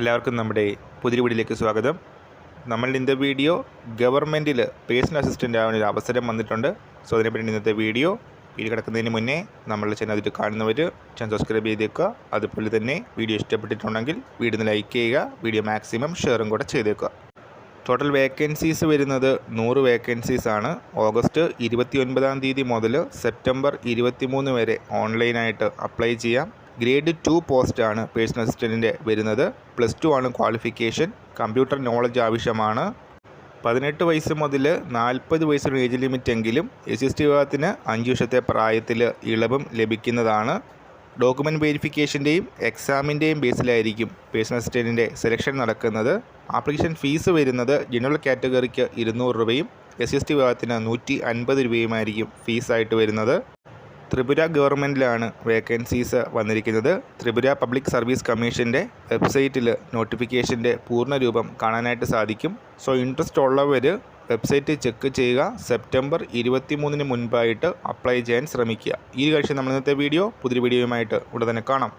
എല്ലാവർക്കും നമ്മുടെ പുതിയ വീഡിയോയിലേക്ക് സ്വാഗതം. നമ്മളുടെ ഇന്നത്തെ വീഡിയോ ഗവൺമെന്റിൽ പേഴ്സണൽ അസിസ്റ്റന്റ് ആവാൻ ഒരു അവസരം വന്നിട്ടുണ്ട്. സോ അതിനെപ്പറ്റി ഇന്നത്തെ വീഡിയോ വീഡിയോ കിടക്കുന്നതിന് മുന്നേ നമ്മൾ ചാനൽ അതിൽ കാണുന്നവർ ചാനൽ സബ്സ്ക്രൈബ് ചെയ്തേക്കുക. അതുപോലെ തന്നെ വീഡിയോ ഇഷ്ടപ്പെട്ടിട്ടുണ്ടെങ്കിൽ വീഡിയോ ലൈക്ക് ചെയ്യുക വീഡിയോ മാക്സിമം ഷെയറും കൂടെ ചെയ്തേക്കുക. ടോട്ടൽ വേക്കൻസീസ് വരുന്നത് നൂറ് വേക്കൻസീസ് ആണ്. ഓഗസ്റ്റ് ഇരുപത്തി ഒൻപതാം തീയതി മുതൽ സെപ്റ്റംബർ ഇരുപത്തി മൂന്ന് വരെ ഓൺലൈനായിട്ട് അപ്ലൈ ചെയ്യാം. ഗ്രേഡ് ടു പോസ്റ്റാണ് പേഴ്സണൽ അസിസ്റ്റന്റിന്റെ വരുന്നത്. പ്ലസ് ടു ആണ് ക്വാളിഫിക്കേഷൻ കമ്പ്യൂട്ടർ നോളജ് ആവശ്യമാണ്. പതിനെട്ട് വയസ്സ് മുതൽ നാൽപ്പത് വയസ്സിന് ഏജ് ലിമിറ്റ് എങ്കിലും എസ് എസ് ടി വിഭാഗത്തിന് അഞ്ച് വർഷത്തെ പ്രായത്തിൽ ഇളവും ലഭിക്കുന്നതാണ്. ഡോക്യുമെന്റ് വെരിഫിക്കേഷന്റെയും എക്സാമിന്റെയും ബേസിലായിരിക്കും പേഴ്സണൽ അസിസ്റ്റന്റിന്റെ സെലക്ഷൻ നടക്കുന്നത്. ആപ്ലിക്കേഷൻ ഫീസ് വരുന്നത് ജനറൽ കാറ്റഗറിക്ക് ഇരുന്നൂറ് രൂപയും എസ് എസ് ടി വിഭാഗത്തിന് നൂറ്റി അൻപത് രൂപയുമായിരിക്കും ഫീസായിട്ട് വരുന്നത്. ത്രിപുര ഗവൺമെന്റിലാണ് വേക്കൻസീസ് വന്നിരിക്കുന്നത്. ത്രിപുര പബ്ലിക് സർവീസ് കമ്മീഷന്റെ വെബ്സൈറ്റിൽ നോട്ടിഫിക്കേഷന്റെ പൂർണ രൂപം കാണാനായിട്ട് സാധിക്കും. സോ ഇൻട്രസ്റ്റ് ഉള്ളവർ വെബ്സൈറ്റ് ചെക്ക് ചെയ്യുക. സെപ്റ്റംബർ ഇരുപത്തി മൂന്നിന് മുൻപായിട്ട് അപ്ലൈ ചെയ്യാൻ ശ്രമിക്കുക. ഈ കാഴ്ച നമ്മൾ ഇന്നത്തെ വീഡിയോ പുതിയ വീഡിയോയുമായിട്ട് ഉടൻ തന്നെ കാണാം.